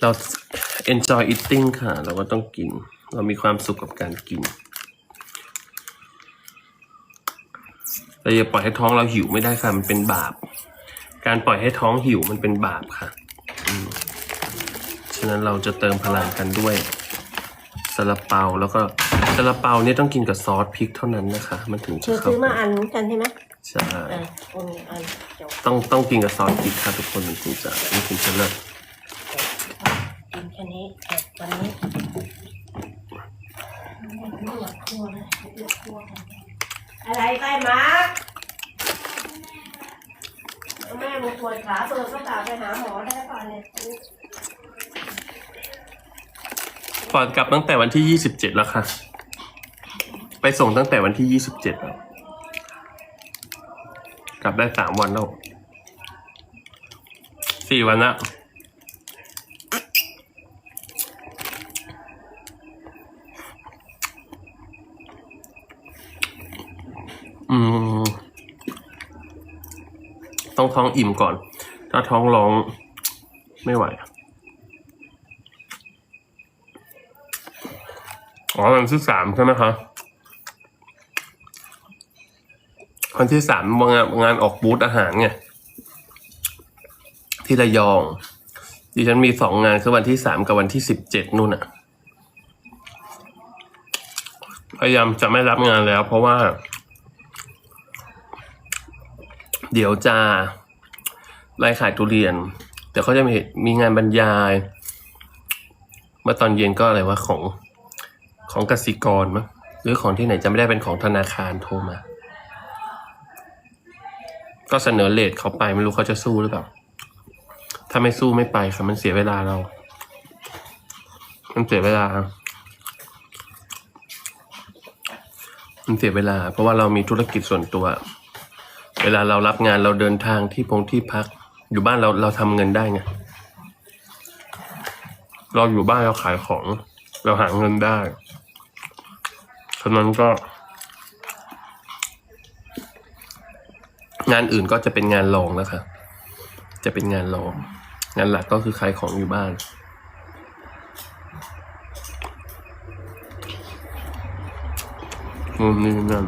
เรา enjoy eating ค่ะ เราก็ต้องกิน เรามีความสุขกับการกินเราอย่าปล่อยให้ท้องเราหิวไม่ได้ค่ะ มันเป็นบาป การปล่อยให้ท้องหิวมันเป็นบาปค่ะอืมฉะนั้นเราจะเติมพลังกันด้วยซาลาเปาแล้วก็ซาลาเปาเนี่ยต้องกินกับซอสพริกเท่านั้นนะคะ มันถึงเธจะอเข้าซื้อมากันอันเหมือนกันใช่ไหมใช่อะคนอันจบต้องต้องกินกับซอสพริกค่ะทุกคนมันถึงจะมันถึงจะเลิศกินแค่นี้ เผ็ดวันนี้อะไรไปมาแม่มึงปวดขาเปิดก็ตามไปหาหมอได้ป่ะเนี่ยปอนกลับตั้งแต่วันที่ยี่สิบเจ็ดแล้วค่ะ ไปส่งตั้งแต่วันที่ยี่สิบเจ็ดแล้ว กลับได้สามวันแล้วสี่วันละ ต้องท้องอิ่มก่อน ถ้าท้องร้องไม่ไหวอ๋อวันที่สามใช่ไหมคะวันที่สามงานงานออกบูธอาหารไงที่ระยองดิฉันมีสองงานคือวันที่สามกับวันที่สิบเจ็ดนู่นอะพยายามจะไม่รับงานแล้ว เพราะว่า เดี๋ยวจะไล่ขายทุเรียน เดี๋ยวเขาจะมีมีงานบรรยายเมื่อตอนเย็นก็อะไรว่าของของกสิกรมั้งหรือของที่ไหนจะไม่ได้เป็นของธนาคารโทรมา ก็เสนอเลทเขาไปไม่รู้เขาจะสู้หรือเปล่า ถ้าไม่สู้ไม่ไปค่ะมันเสียเวลาเรา มันเสียเวลา มันเสียเวลา เพราะว่าเรามีธุรกิจส่วนตัว เวลาเรารับงานเราเดินทางที่พงที่พัก อยู่บ้านเราเราทำเงินได้ไงเราอยู่บ้านเราขายของ เราหาเงินได้ฉะนั้นก็ งานอื่นก็จะเป็นงานรองนะคะจะเป็นงานรอง งานหลักก็คือขายของอยู่บ้านมุมนี้นั่น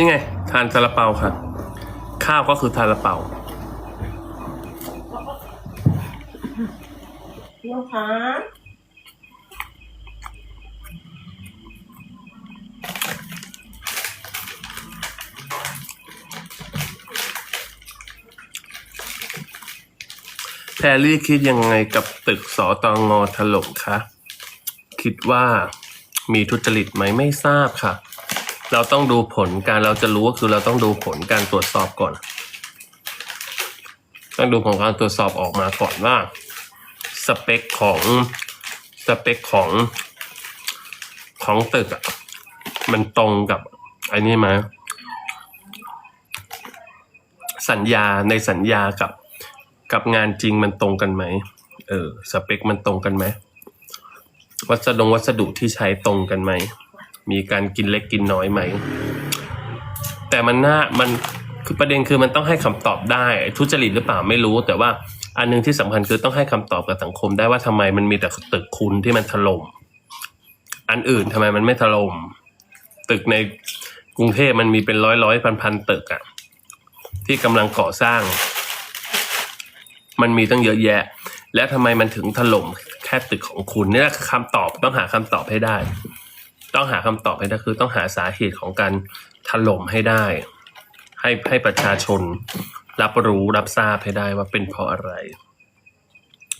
นี่ไง ทานซาลาเปาค่ะ ข้าวก็คือทานซาลาเปาเดี๋ยวขาแพรรี่คิดยังไงกับตึกสอตองอถล่มคะ คิดว่ามีทุจริตไหมไม่ทราบค่ะ เราต้องดูผลการเราจะรู้ก็คือเราต้องดูผลการตรวจสอบก่อน ต้องดูผลการตรวจสอบออกมาก่อนว่าสเปคของสเปคของของตึกอะมันตรงกับไอ้นี่ไหมสัญญาในสัญญากับกับงานจริงมันตรงกันไหมเออสเปคมันตรงกันไหมวัสดุวัสดุที่ใช้ตรงกันไหม มีการกินเล็กกินน้อยไหม แต่มันน่ามันคือประเด็นคือมันต้องให้คำตอบได้ ทุจริตหรือเปล่าไม่รู้ แต่ว่าอันหนึงที่สำคัญคือต้องให้คำตอบกับสังคมได้ว่าทำไมมันมีแต่ตึกคุณที่มันถล่มอันอื่นทำไมมันไม่ถล่มตึกในกรุงเทพมันมีเป็นร้อยร้อยพันพันตึกอะที่กำลังก่อสร้าง มันมีตั้งเยอะแยะ และทำไมมันถึงถล่มแค่ตึกของคุณเนี่ยคำตอบต้องหาคำตอบให้ได้ ต้องหาคำตอบให้ได้คือต้องหาสาเหตุของการถล่มให้ได้ ให้ให้ประชาชน รับรู้รับทราบให้ได้ว่าเป็นเพราะอะไร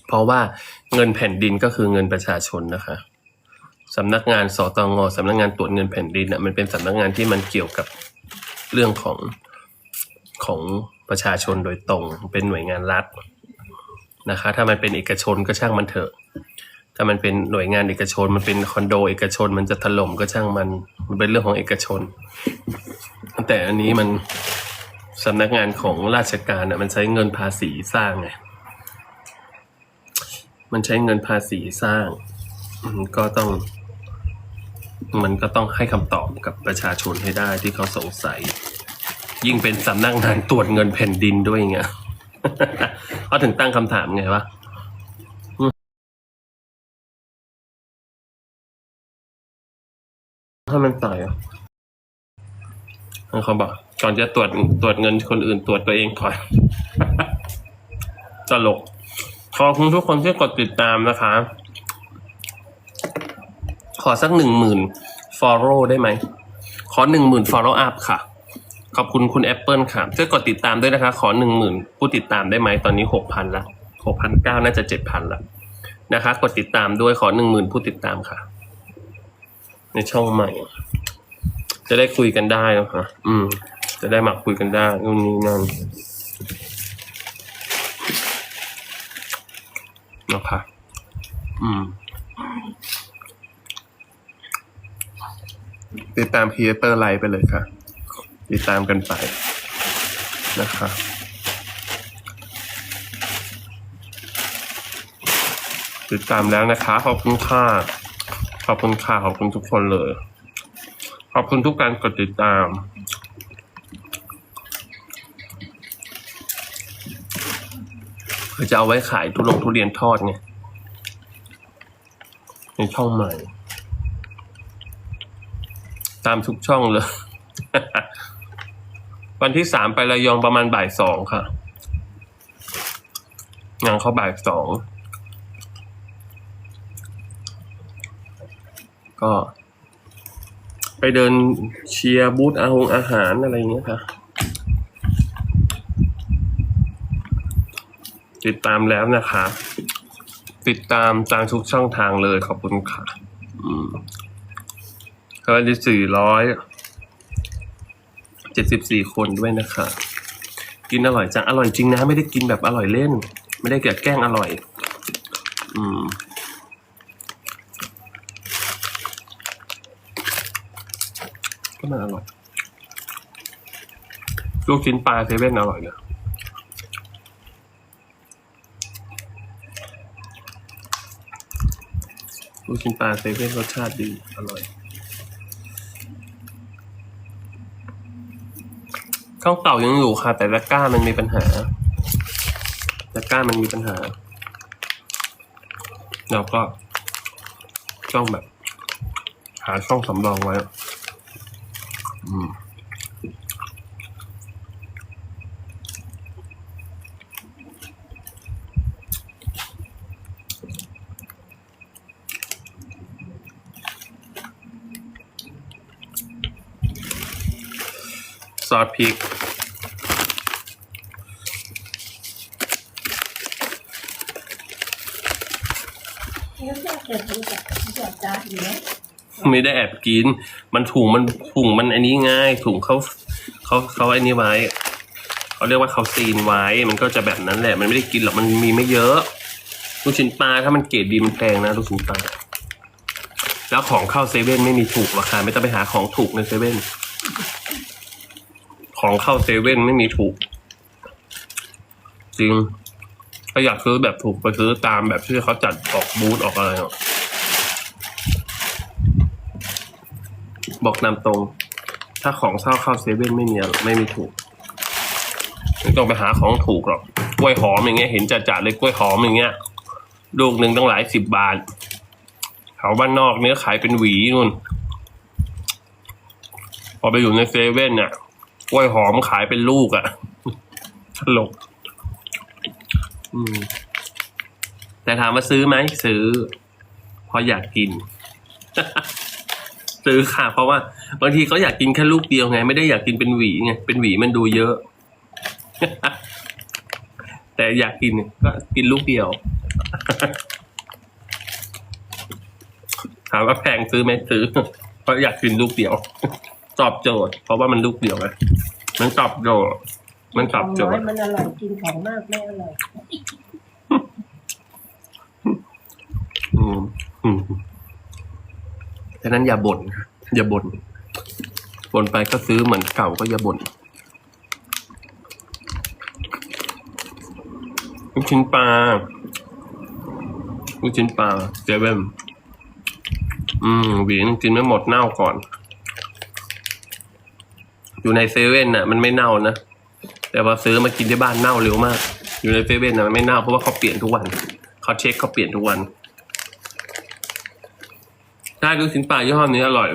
เพราะว่าเงินแผ่นดินก็คือเงินประชาชนนะคะสำนักงานสตงสำนักงานตรวจเงินแผ่นดินน่ะมันเป็นสำนักงานที่มันเกี่ยวกับเรื่องของของประชาชนโดยตรงเป็นหน่วยงานรัฐนะคะ ถ้ามันเป็นเอกชนก็ช่างมันเถอะ ถ้ามันเป็นหน่วยงานเอกชน มันเป็นคอนโดเอกชน มันจะถล่มก็ช่างมัน มันเป็นเรื่องของเอกชน แต่อันนี้มันสำนักงานของราชการอะ มันใช้เงินภาษีสร้างไง มันใช้เงินภาษีสร้าง ก็ต้อง มันก็ต้องให้คำตอบกับประชาชนให้ได้ที่เขาสงสัย ยิ่งเป็นสำนักงานตรวจเงินแผ่นดินด้วยไงเขาถึงตั้งคำถามไงวะ ถ้ามันต่อยอะเขาบอกก่อนจะตรวจตรวจเงินคนอื่นตรวจตัวเองก่อนตลก ขอบคุณทุกคนที่กดติดตามนะคะ ขอสักหนึ่งหมื่น follow ได้ไหม ขอหนึ่งหมื่น follow up ค่ะ ขอบคุณคุณแอปเปิลค่ะช่วยกดติดตามด้วยนะคะ ขอหนึ่งหมื่นผู้ติดตามได้ไหม ตอนนี้หกพันละหกพันเก้าน่าจะเจ็ดพันละนะคะ กดติดตามด้วยขอหนึ่งหมื่นผู้ติดตามค่ะ ในช่องใหม่ จะได้คุยกันได้นะคะ อืม จะได้มาคุยกันได้นู่นนี่นั่นนะคะ อืมติดตามคีเอเตอร์ไลฟ์ไปเลยค่ะ ติดตามกันไปนะคะติดตามแล้วนะคะ ขอบคุณค่ะ ขอบคุณค่ะขอบคุณทุกคนเลย ขอบคุณทุกการกดติดตามคือจะเอาไว้ขายทุลงทุเรียนทอดไงในช่องใหม่ ตามทุกช่องเลย วันที่สามไประยองประมาณบ่ายสองค่ะงานเขาบ่ายสอง ก็ ไปเดินเชียร์บูธอาหงอาหารอะไรอย่างเงี้ยค่ะ ติดตามแล้วนะคะ ติดตามตามทุกช่องทางเลยขอบคุณค่ะ อืมก็ได้สี่ร้อยเจ็ดสิบสี่คนด้วยนะคะ กินอร่อยจัง อร่อยจริงนะ ไม่ได้กินแบบอร่อยเล่น ไม่ได้แกแกล้งอร่อย อืม ก็มันอร่อย ลูกชิ้นปลาเซเว่นอร่อยเลยลูกชิ้นปลาเซเว่นรสชาติดี อร่อย ข้าวเก่ายังอยู่ค่ะ แต่ตะกร้ามันมีปัญหาตะกร้ามันมีปัญหา เราก็ต้องแบบ หาช่องสำรองไว้อืม ซอสพริกนี่ก็เกิดรู้จักรู้จักจ้าอยู่นะ ไม่ได้แอบกิน มันถุงมันถุงมันอันนี้ง่าย ถุงเขาเขาเขาอ้นี้ไว้เขาเรียกว่าเขาซีนไว้ มันก็จะแบบนั้นแหละ มันไม่ได้กินหรอก มันมีไม่เยอะ ลูกชิ้นปลาถ้ามันเกรดดีมันแพงนะลูกชิ้นปลา แล้วของเข้าเซเว่นไม่มีถูกราคาไม่ต้องไปหาของถูกในเซเว่น ของเข้าเซเว่นไม่มีถูก จริง ถ้าอยากซื้อแบบถูกไปซื้อตามแบบที่เขาจัดออกบูธออกอะไรอะ บอกนำตรง ถ้าของเช่าเข้าเซเว่นไม่มีอะไม่มีถูกไม่ต้องไปหาของถูกหรอกกล้วยหอมอย่างเงี้ย เห็นจัดๆเลยกล้วยหอมอย่างเงี้ยลูกหนึ่งต้องหลายสิบบาทแถวบ้านนอกเนื้อขายเป็นหวีนู่น พอไปอยู่ในเซเว่นเนี่ยกล้วยหอมขายเป็นลูกอะ่ะตลกแต่ถามว่าซื้อไหมซื้อเพราะอยากกิน ซื้อค่ะ เพราะว่าบางทีเขาอยากกินแค่ลูกเดียวไง ไม่ได้อยากกินเป็นหวีไงเป็นหวีมันดูเยอะ แต่อยากกินก็กินลูกเดียวถามว่าแพงซื้อไหมซื้อเพราะอยากกินลูกเดียว ตอบโจทย์ เพราะว่ามันลูกเดียวไงมันตอบโจทย์มันตอบโจของน้อทยย์มันอร่อยกินของมากไม่อร่อยอืมอืมฉะนั้นอย่าบ่นค่ะอย่าบ่นบ่นไปก็ซื้อเหมือนเก่าก็อย่าบ่นลูกชิ้นปลาลูกชิ้นปลาเจเว่นอืมหวีนกินไม่หมดเน่าก่อน อยู่ในเซเว่นน่ะ มันไม่เน่านะ แต่พอซื้อมากินที่บ้านเน่าเร็วมาก อยู่ในเซเว่นน่ะมันไม่เน่าเพราะว่าเขาเปลี่ยนทุกวัน เขาเช็คเขาเปลี่ยนทุกวัน ใช่ลูกชิ้นปลายี่ห้อนี้อร่อย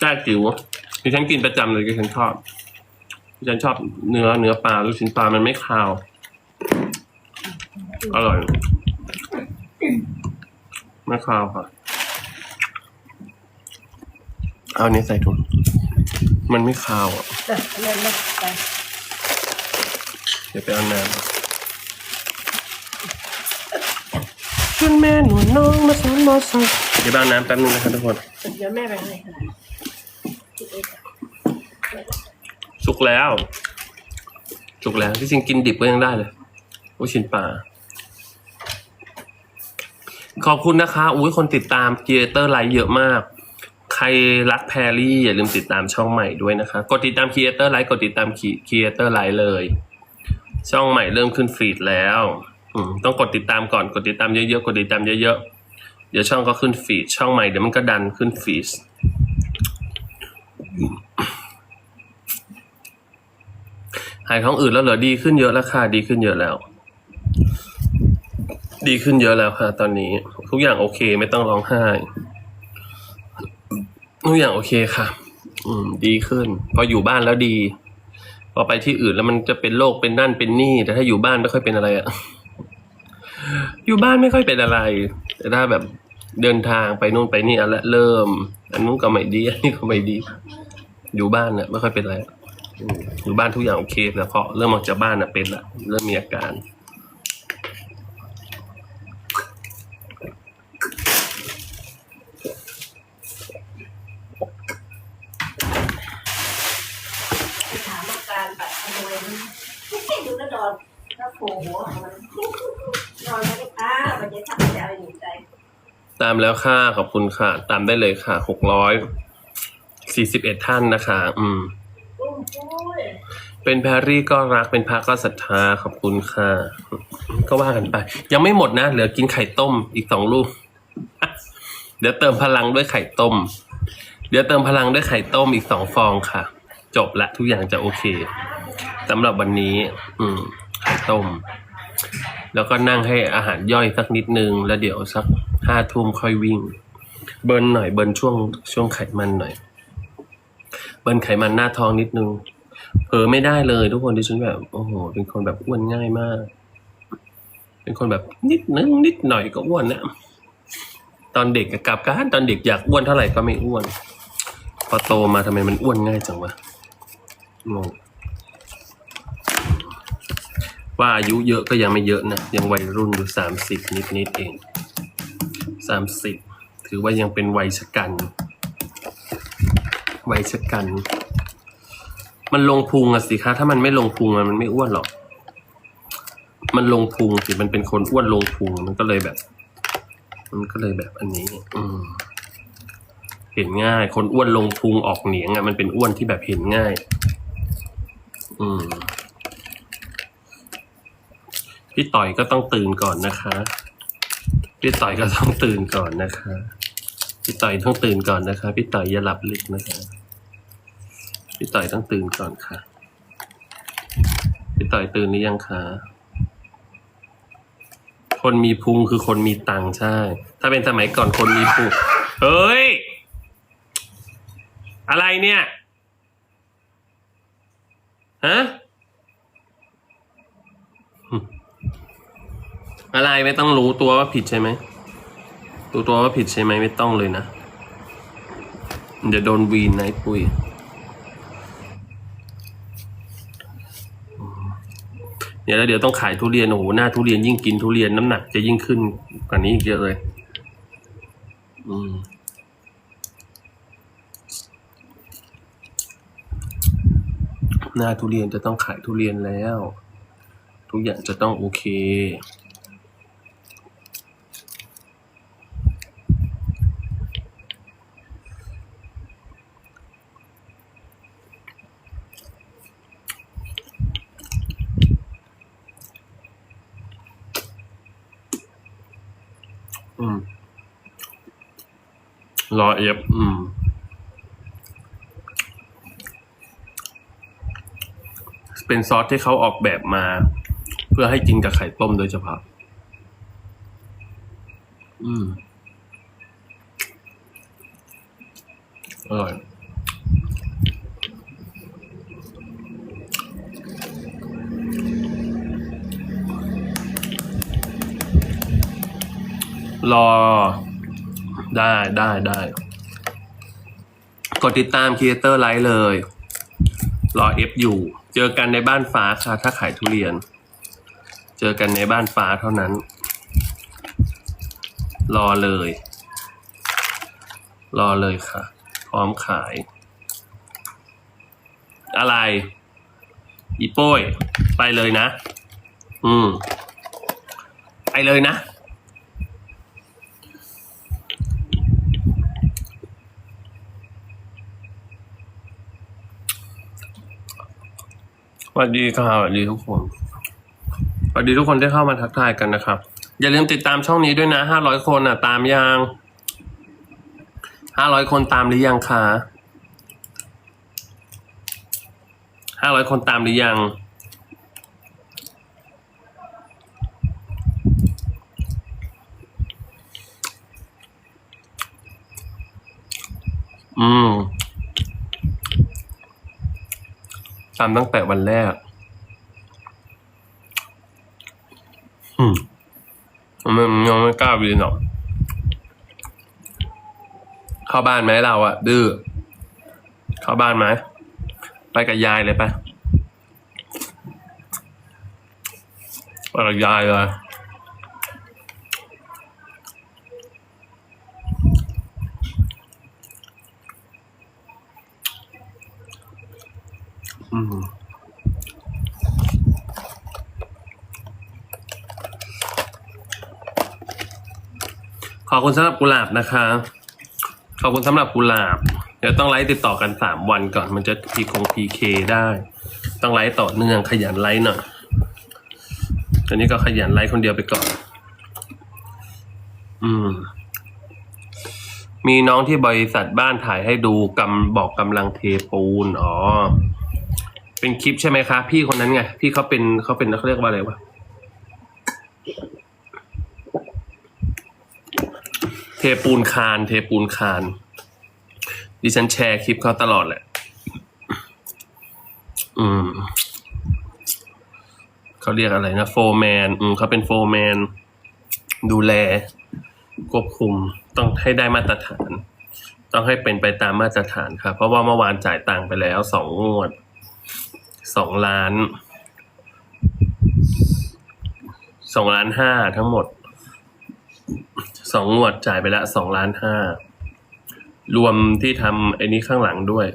ใต้จิ๋วที่ฉันกินประจำเลยที่ฉันชอบที่ฉันชอบเนื้อเนื้อปลาลูกชิ้นปลามันไม่คาว อร่อย ไม่คาวค่ะ เอาอันนี้ใส่ถุงมันไม่คาวอะอะเล่นนะไปเดี๋ยวไปเอาน้ำุณแม่หนูน้องมาสอนมอสอนเดี๋ยวไปเอาน้ำแป๊บนึงนะครับทุกคน เดี๋ยวแม่ไปให้ค่ะสุกแล้ว สุกแล้วที่จริงกินดิบก็ยังได้เลยโอ้ชินปลาขอบคุณนะคะ อุ้ยคนติดตามเกียเตอร์ไลท์เยอะมาก ใครรักแพรรี่อย่าลืมติดตามช่องใหม่ด้วยนะคะ กดติดตามคีเอเตอร์ไลท์กดติดตามคีเอเตอร์ไลท์เลย ช่องใหม่เริ่มขึ้นฟีดแล้ว ต้องกดติดตามก่อนกดติดตามเยอะๆกดติดตามเยอะๆเดี๋ยวช่องก็ขึ้นฟีดช่องใหม่เดี๋ยวมันก็ดันขึ้นฟีดหายท้องอืดแล้วเหรอดีขึ้นเยอะแล้วค่ะดีขึ้นเยอะแล้ว ดีขึ้นเยอะแล้วค่ะ ตอนนี้ ทุกอย่างโอเคไม่ต้องร้องไห้ทุกอย่างโอเคค่ะ อืม ดีขึ้น พออยู่บ้านแล้วดี พอไปที่อื่นแล้วมันจะเป็นโรคเป็นนั่นเป็นนี่ แต่ถ้าอยู่บ้านไม่ค่อยเป็นอะไรอะ อยู่บ้านไม่ค่อยเป็นอะไร แต่ถ้าแบบเดินทางไปนู่นไปนี่อะละเริ่ม อันนู้นก็ไม่ดี อันนี้ก็ไม่ดี อยู่บ้านเนี่ยไม่ค่อยเป็นอะไรอยู่บ้านทุกอย่างโอเคแล้วพอเริ่มออกจากบ้านอะเป็นละเริ่มมีอาการถามอาการแบบขโมยนี่ดูนะดอนถ้าโผล่หัวขงมัน นอนไม่ได้อ้ามันจะทำอะไรหนูใจตามแล้วค่ะขอบคุณค่ะ ตามได้เลยค่ะหกร้อยสี่สิบเอ็ดท่านนะคะ อืม อุ้มปุ้ยเป็นแพรรี่ก็รักเป็นพระก็ศรัทธาขอบคุณค่ะ ก็ว่ากันไป ยังไม่หมดนะ เหลือกินไข่ต้มอีกสองลูก เดี๋ยวเติมพลังด้วยไข่ต้ม เดี๋ยวเติมพลังด้วยไข่ต้มอีกสองฟองค่ะ จบละทุกอย่างจะโอเคสำหรับวันนี้ อืม ไข่ต้ม แล้วก็นั่งให้อาหารย่อยสักนิดนึง แล้วเดี๋ยวสักห้าทุ่มค่อยวิ่ง เบิร์นหน่อยเบิร์นช่วงช่วงไขมันหน่อย เบิร์นไขมันหน้าท้องนิดนึงเผลอไม่ได้เลยทุกคนที่ฉันแบบโอ้โหเป็นคนแบบอ้วนง่ายมาก เป็นคนแบบนิดนึงนิดหน่อยก็อ้วนนะตอนเด็กกับการตอนเด็กอยากอ้วนเท่าไหร่ก็ไม่อ้วน พอโตมาทำไมมันอ้วนง่ายจังวะงง ว่าอายุเยอะก็ยังไม่เยอะนะ ยังวัยรุ่นอยู่สามสิบนิดนิดเองสามสิบถือว่ายังเป็นวัยชะกัน วัยชะกัน มันลงพุงอะสิคะ ถ้ามันไม่ลงพุงมันไม่อ้วนหรอก มันลงพุงสิมันเป็นคนอ้วนลงพุงมันก็เลยแบบ มันก็เลยแบบอันนี้ อืมเห็นง่าย คนอ้วนลงพุงออกเหนียงอะมันเป็นอ้วนที่แบบเห็นง่าย อืม พี่ต่อยก็ต้องตื่นก่อนนะคะ พี่ต่อยก็ต้องตื่นก่อนนะคะ พี่ต่อยต้องตื่นก่อนนะคะ พี่ต่อยอย่าหลับลึกนะคะ พี่ต่อยต้องตื่นก่อนค่ะ พี่ต่อยตื่นหรือยังคะ คนมีพุงคือคนมีตังใช่ ถ้าเป็นสมัยก่อนคนมีพุง เฮ้ย อะไรเนี่ย ฮะ อะไรไม่ต้องรู้ตัวว่าผิดใช่ไหมรู้ตัวว่าผิดใช่ไหมไม่ต้องเลยนะเดี๋ยวโดนวีนนะไอ้ปุ้ยเดี๋ยวแล้วเดี๋ยวต้องขายทุเรียนโอ้โหหน้าทุเรียนยิ่งกินทุเรียนน้ำหนักจะยิ่งขึ้นกว่านี้อีกเยอะเลย อืมหน้าทุเรียนจะต้องขายทุเรียนแล้ว ทุกอย่างจะต้องโอเค รอเอฟอืมเป็นซอสที่เขาออกแบบมา เพื่อให้กินกับไข่ต้มโดยเฉพาะ อืม อร่อย รอ ได้ได้ได้กดติดตามครีเอเตอร์ไลฟ์เลย รอเอฟอยู่ เจอกันในบ้านฟ้าค่ะ ถ้าขายทุเรียน เจอกันในบ้านฟ้าเท่านั้น รอเลย รอเลยค่ะ พร้อมขาย อะไรอีโป้ย ไปเลยนะ อืม ไปเลยนะ สวัสดีครับสวัสดีทุกคนสวัสดีทุกคนที่เข้ามาทักทายกันนะครับ อย่าลืมติดตามช่องนี้ด้วยนะห้าร้อยคนอะ ตามยังห้าร้อยคนตามหรือยังคะห้าร้อยคนตามหรือยัง อืม ตามตั้งแต่วันแรก อืมมันยังไม่กล้าวีนหรอก เข้าบ้านไหมเราอะดื้อ เข้าบ้านไหม ไปกับยายเลยไป ไปกับยายเลย อบคุณสำหรับกุหลาบนะคะ ขอบคุณสำหรับกุหลาบ เดี๋ยวต้องไลฟ์ติดต่อกันสามวันก่อน มันจะพีคงพีเคได้ ต้องไลฟ์ต่อเนื่องขยันไลฟ์หน่อยตอนนี้ก็ขยันไลฟ์คนเดียวไปก่อน อืม มีน้องที่บริษัทบ้านถ่ายให้ดูกำบอกกำลังเทปูน อ๋อ เป็นคลิปใช่ไหมคะ พี่คนนั้นไง พี่เขาเป็นเขาเป็นเขาเรียกว่าอะไรวะ เท ปูนคาน เทปูนคาน ดิฉันแชร์คลิปเขาตลอดแหละ อืมเขาเรียกอะไรนะ โฟร์แมน อืมเขาเป็นโฟร์แมน ดูแล ควบคุม ต้องให้ได้มาตรฐาน ต้องให้เป็นไปตามมาตรฐานครับ เพราะว่าเมื่อวานจ่ายตังค์ไปแล้วสองงวด สองล้านสองล้านห้าทั้งหมด สองงวดจ่ายไปละสองล้านห้ารวมที่ทำไอ้นี้ข้างหลังด้วย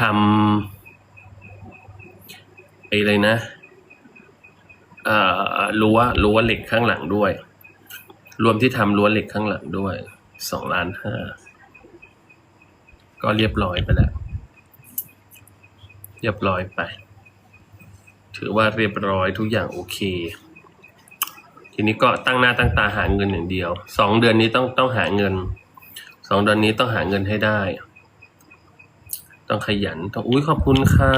ทำไอ้เลยนะเอ่อรั้วรั้วเหล็กข้างหลังด้วย รวมที่ทำรั้วเหล็กข้างหลังด้วยสองล้านห้าก็เรียบร้อยไปแล้ว เรียบร้อยไป ถือว่าเรียบร้อยทุกอย่างโอเค ทีนี้ก็ตั้งหน้าตั้งตาหาเงินอย่างเดียวสองเดือนนี้ต้องต้องหาเงินสองเดือนนี้ต้องหาเงินให้ได้ ต้องขยันต้องอุ้ยขอบคุณค่ะ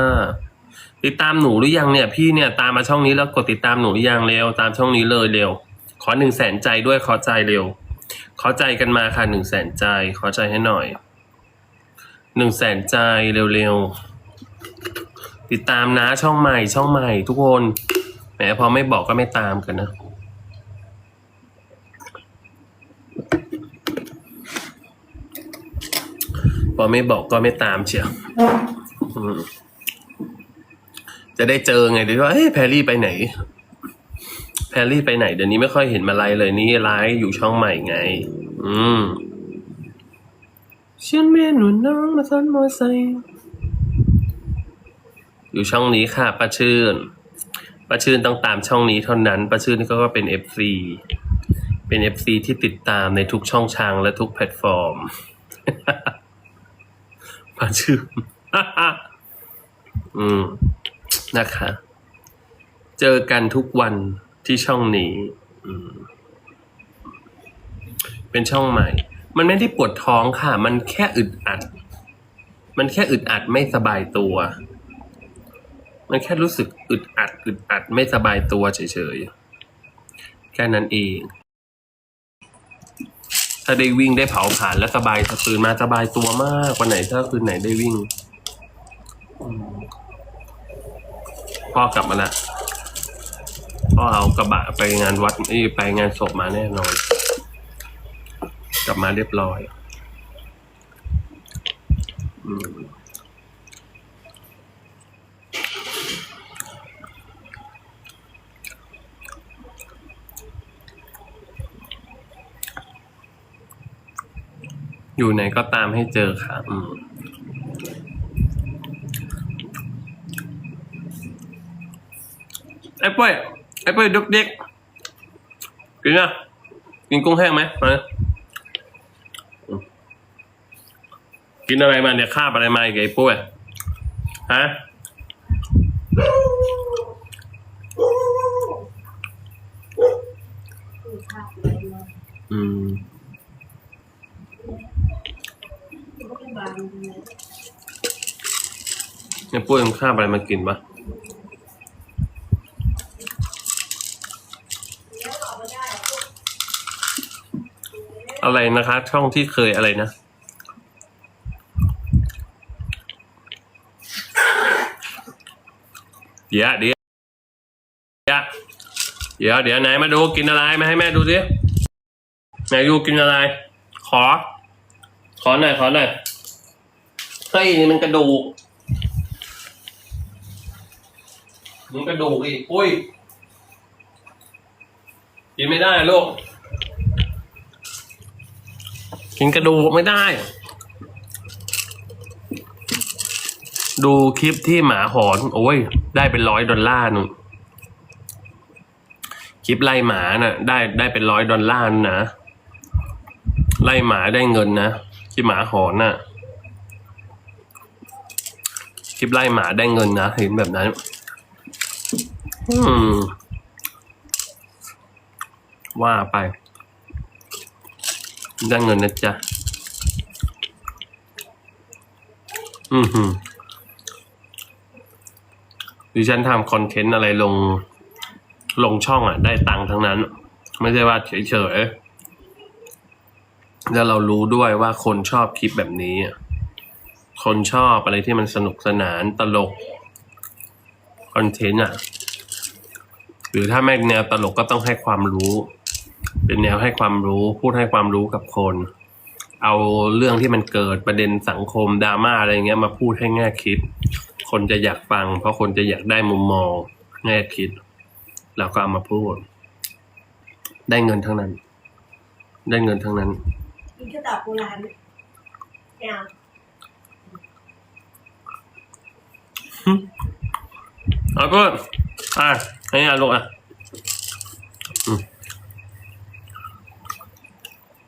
ติดตามหนูหรือยังเนี่ย พี่เนี่ยตามมาช่องนี้แล้วกดติดตามหนูหรือยังเร็วตามช่องนี้เลยเร็ว ขอหนึ่งแสนใจด้วยขอใจเร็ว ขอใจกันมาค่ะหนึ่งแสนใจ ขอใจให้หน่อยหนึ่งแสนใจเร็วๆติดตามนะช่องใหม่ช่องใหม่ทุกคนแหมพอไม่บอกก็ไม่ตามกันนะ พอไม่บอกก็ไม่ตามเชียวอืมจะได้เจอไงเดี๋ยวว่าเฮ้ยแพรรี่ไปไหน แพรรี่ไปไหน เดี๋ยวนี้ไม่ค่อยเห็นมาไลฟ์เลยนี่ไลฟ์อยู่ช่องใหม่ไง อืมเชียนเมียนหนุนน้องมาซ้อนมอไซค์อยู่ช่องนี้ค่ะป้าชื่นป้าชื่นต้องตามช่องนี้เท่านั้นป้าชื่นนี่ก็เป็นเอฟซีเป็นเอฟซีที่ติดตามในทุกช่องทางและทุกแพลตฟอร์ม ป้าชื่นอืม นะคะ เจอกันทุกวันที่ช่องนี้ อืม เป็นช่องใหม่ มันไม่ได้ปวดท้องค่ะ มันแค่อึดอัด มันแค่อึดอัดไม่สบายตัว มันแค่รู้สึกอึดอัดอึดอัดไม่สบายตัวเฉยๆ แค่นั้นเอง ถ้าได้วิ่งได้เผาผลาญและสบายตื่นมาสบายตัวมากวันไหนถ้าคืนไหนได้วิ่งพ่อกลับมาละพ่อเอากระบะไปงานวัดนี่ไปงานศพมาแน่นอน กลับมาเรียบร้อย อืม อยู่ไหนก็ตามให้เจอค่ะ อืมไอ้ปุ้ยไอ้ปุ้ยดุกดิกกินนะกินกุ้งแห้งไหมมากินอะไรมาเนี่ยคาบอะไรมาอีกไอ้ปุ้ยฮะคือยเนาะอืม เนบางเลยไอ้ปุ้ยมันคาบอะไรมากินปะออกมาได้อะไรนะคะ ช่องที่เคยอะไรนะ เดี๋ยวเดี๋ยวเดี๋ยวเดี๋ยวเดี๋ยวไหนมาดูกินอะไรมาให้แม่ดูสิไหนดูกินอะไร ขอ ขอหน่อยขอหน่อย เฮ้ยนี่มันกระดูก มันกระดูกอีกอุ้ยกินไม่ได้ลูก กินกระดูกไม่ได้ ดูคลิปที่หมาหอน โอ้ย ได้เป็นร้อยดอลลาร์นู่นคลิปไล่หมาน่ะ ได้ได้เป็นร้อยดอลลาร์นะไล่หมาได้เงินนะคลิปหมาหอนน่ะ ลิปไล่หมาได้เงินนะเห็นแบบนั้น อืม ว่าไป ได้เงินนะจ๊ะ อือหือดิฉันทำคอนเทนต์อะไรลง ลงช่องอะ ได้ตังค์ทั้งนั้น ไม่ใช่ว่าเฉยๆแล้วเรารู้ด้วยว่าคนชอบคลิปแบบนี้อะ คนชอบอะไรที่มันสนุกสนานตลกคอนเทนต์อะ หรือถ้าไม่แนวตลกก็ต้องให้ความรู้ เป็นแนวให้ความรู้พูดให้ความรู้กับคน เอาเรื่องที่มันเกิดประเด็นสังคมดราม่าอะไรเงี้ยมาพูดให้แง่คิด คนจะอยากฟัง เพราะคนจะอยากได้มุมมองแง่คิดเราก็เอามาพูด ได้เงินทั้งนั้น ได้เงินทั้งนั้นกินข้าวตอกโบราณเนี่ย เอาก็อะให้อาลูกอะอืม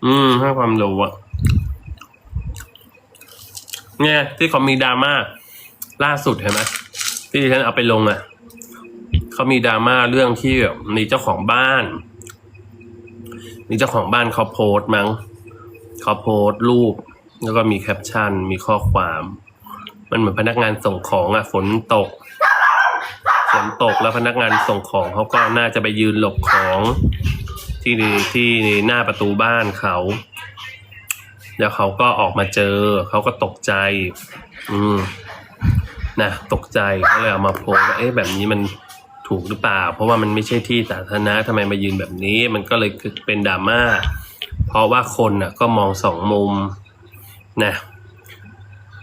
อืมให้ความรู้อะ เนี่ย ที่เขามีดราม่าล่าสุดเห็นไหมที่ฉันเอาไปลงอะ เขามีดราม่าเรื่องที่แบบมีเจ้าของบ้านมีเจ้าของบ้านเขาโพสต์มั้งเขาโพสต์รูป แล้วก็มีแคปชั่น มีข้อความ มันเหมือนพนักงานส่งของอะฝนตก ฝนตกแล้วพนักงานส่งของเขาก็น่าจะไปยืนหลบของที่ที่หน้าประตูบ้านเขาแล้วเขาก็ออกมาเจอ เขาก็ตกใจ อืมนะตกใจเขาเลยเอามาโพสว่าเอ๊ะแบบนี้มันถูกหรือเปล่า เพราะว่ามันไม่ใช่ที่สาธารณะทำไมมายืนแบบนี้ มันก็เลยเป็นดราม่าเพราะว่าคนน่ะ ก็มองสองมุมนะ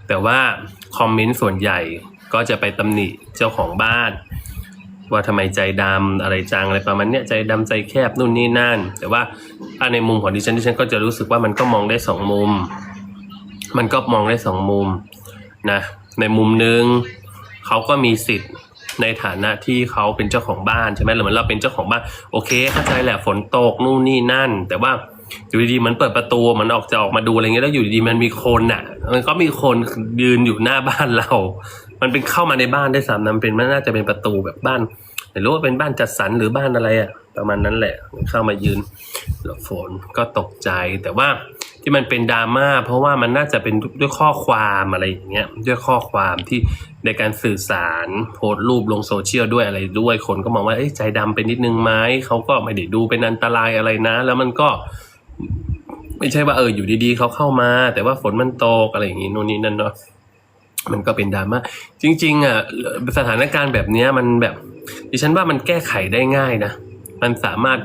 แต่ว่า คอมเมนต์ส่วนใหญ่ก็จะไปตำหนิเจ้าของบ้าน ว่าทำไมใจดำอะไรจังอะไรประมาณเนี้ยใจดำใจแคบนู่นนี่นั่น แต่ว่าถ้าในมุมของดิฉันดิฉันก็จะรู้สึกว่ามันก็มองได้สองมุม มันก็มองได้สองมุมนะในมุมหนึ่งเขาก็มีสิทธิ์ในฐานะที่เขาเป็นเจ้าของบ้านใช่ไหมหรือเหมือนเราเป็นเจ้าของบ้านโอเคเข้าใจแหละฝนตกนู่นนี่นั่น แต่ว่า อยู่ดีๆมันเปิดประตูมันออกจะออกมาดูอะไรเงี้ยแล้วอยู่ดีๆมันมีคนอะ มันก็มีคนยืนอยู่หน้าบ้านเรา มันเป็นเข้ามาในบ้านได้สามน้ำเป็นมันน่าจะเป็นประตูแบบบ้านไม่รู้ว่าเป็นบ้านจัดสรรหรือบ้านอะไรอะ ประมาณนั้นแหละเข้ามายืนหลบฝนก็ตกใจแต่ว่าที่มันเป็นดราม่าเพราะว่ามันน่าจะเป็นด้วยข้อความอะไรอย่างเงี้ยด้วยข้อความที่ในการสื่อสารโพสต์รูปลงโซเชียลด้วยอะไรด้วยคนก็มองว่าใจดำไปนิดนึงไหมเขาก็ไม่ได้ดูเป็นอันตรายอะไรนะ แล้วมันก็ ไม่ใช่ว่าเอออยู่ดีๆเขาเข้ามา แต่ว่าฝนมันตกอะไรอย่างงี้โน่นนี่นั่นเนาะมันก็เป็นดราม่าจริง ๆอะสถานการณ์แบบนี้มันแบบ ดิฉันว่ามันแก้ไขได้ง่ายนะมันสามารถ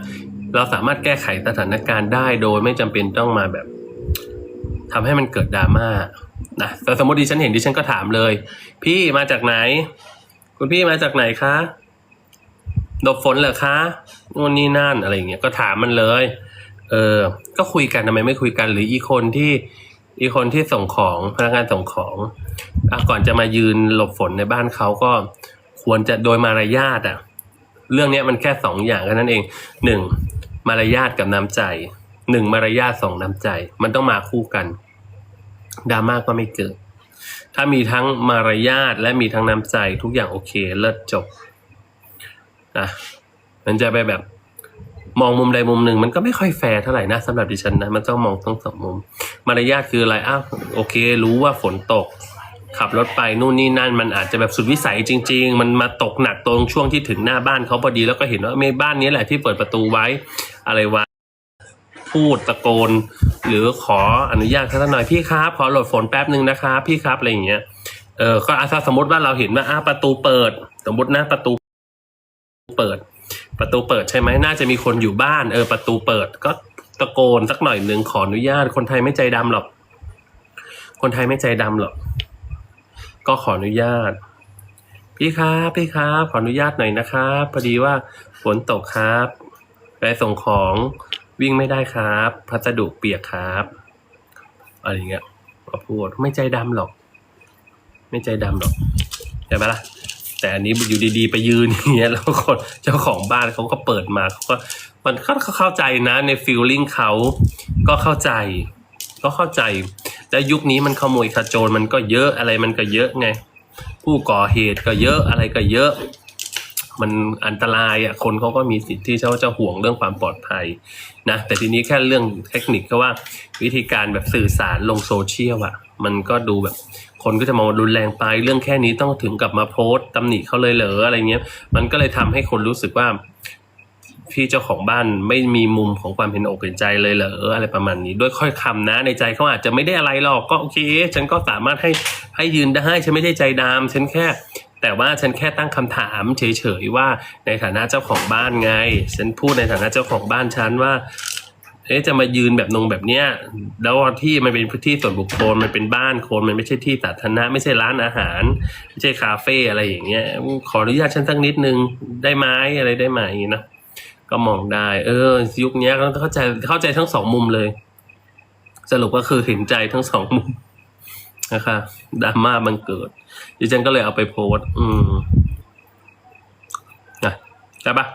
เราสามารถแก้ไขสถานการณ์ได้โดยไม่จำเป็นต้องมาแบบทำให้มันเกิดดราม่านะแต่สมมติดิฉันเห็นดิฉันก็ถามเลย พี่มาจากไหน คุณพี่มาจากไหนคะหลบฝนเหรอคะนู่นนี่นั่นอะไรอย่างเงี้ยก็ถามมันเลย เออ ก็คุยกันทำไมไม่คุยกันหรืออีคนที่อีคนที่ส่งของพนักงานส่งของอก่อนจะมายืนหลบฝนในบ้านเขาก็ควรจะโดยมารยาทอะเรื่องนี้มันแค่สองอย่างแค่นั้นเองหนึ่งมารยาทกับน้ำใจหนึ่งมารยาทสองน้ำใจ มันต้องมาคู่กันดราม่าก็ไม่เกิด ถ้ามีทั้งมารยาทและมีทั้งน้ำใจทุกอย่างโอเค เลิศจบนะมันจะไปแบบ มองมุมใดมุมหนึ่งมันก็ไม่ค่อยแฟร์เท่าไหร่นะสำหรับดิฉันนะมันต้องมองทั้งสองมุม มารยาทคืออะไรอ้าวโอเค รู้ว่าฝนตก ขับรถไปนู่นนี่นั่น มันอาจจะแบบสุดวิสัยจริง ๆ มันมาตกหนักตรงช่วงที่ถึงหน้าบ้านเขาพอดีแล้วก็เห็นว่ามีบ้านนี้แหละที่เปิดประตูไว้อะไรวะพูดตะโกน หรือขออนุญาตเขาสักหน่อยพี่ครับขอหลบฝนแป๊บหนึ่งนะครับพี่ครับอะไรอย่างเงี้ยเออก็อาสมมติว่าเราเห็นว่าอ้าประตูเปิด สมมตินะประตูเปิด ประตูเปิดใช่ไหมน่าจะมีคนอยู่บ้าน เออ ประตูเปิด ก็ตะโกนสักหน่อยหนึ่งขออนุญาต คนไทยไม่ใจดำหรอก คนไทยไม่ใจดำหรอก ก็ขออนุญาต พี่ครับพี่ครับขออนุญาตหน่อยนะครับพอดีว่าฝนตกครับไปส่งของวิ่งไม่ได้ครับ พัสดุเปียกครับอะไรเงี้ยก็พูดไม่ใจดำหรอก ไม่ใจดำหรอกใช่ไหมล่ะ แต่อันนี้อยู่ดีๆ ไปยืนอย่างเงี้ยแล้วคนเจ้าของบ้านเขาก็เปิดมาเขาก็มันเขาเข้าใจนะในฟีลลิ่งเขาก็เข้าใจ ก็เข้าใจ แล้วยุคนี้มันขโมยขโจรมันก็เยอะอะไรมันก็เยอะไง ผู้ก่อเหตุก็เยอะอะไรก็เยอะ มันอันตรายอะคนเขาก็มีสิทธิ์ที่เขาจะห่วงเรื่องความปลอดภัยนะแต่ทีนี้แค่เรื่องเทคนิคก็ว่าวิธีการแบบสื่อสารลงโซเชียลอะ มันก็ดูแบบ คนก็จะมองว่ารุนแรงไปเรื่องแค่นี้ต้องถึงกับมาโพสต์ตำหนิเขาเลยเหรออะไรเงี้ย มันก็เลยทำให้คนรู้สึกว่าพี่เจ้าของบ้านไม่มีมุมของความเห็นอกเห็นใจเลยเหรออะไรประมาณนี้ ด้วยค่อยคำนะ ในใจเขาอาจจะไม่ได้อะไรหรอกก็โอเค ฉันก็สามารถให้ให้ยืนได้ฉันไม่ได้ใจดำฉันแค่ แต่ว่าฉันแค่ตั้งคำถามเฉยๆว่าในฐานะเจ้าของบ้านไง ฉันพูดในฐานะเจ้าของบ้านฉันว่า เอ๊ะจะมายืนแบบนงแบบเนี้ยแล้วที่มันเป็นพื้นที่ส่วนบุคคลมันเป็นบ้านคนมันไม่ใช่ที่สาธารณะไม่ใช่ร้านอาหาร ไม่ใช่คาเฟ่อะไรอย่างเงี้ยขออนุญาตฉันสักนิดนึงได้ไหมอะไรได้ไหมนะก็มองได้ เออ ยุคนี้ก็เข้าใจเข้าใจทั้งสองมุมเลย สรุปก็คือเห็นใจทั้งสองมุมนะคะดราม่าบังเกิดดิฉันก็เลยเอาไปโพสต์อืมนะใช่ปะ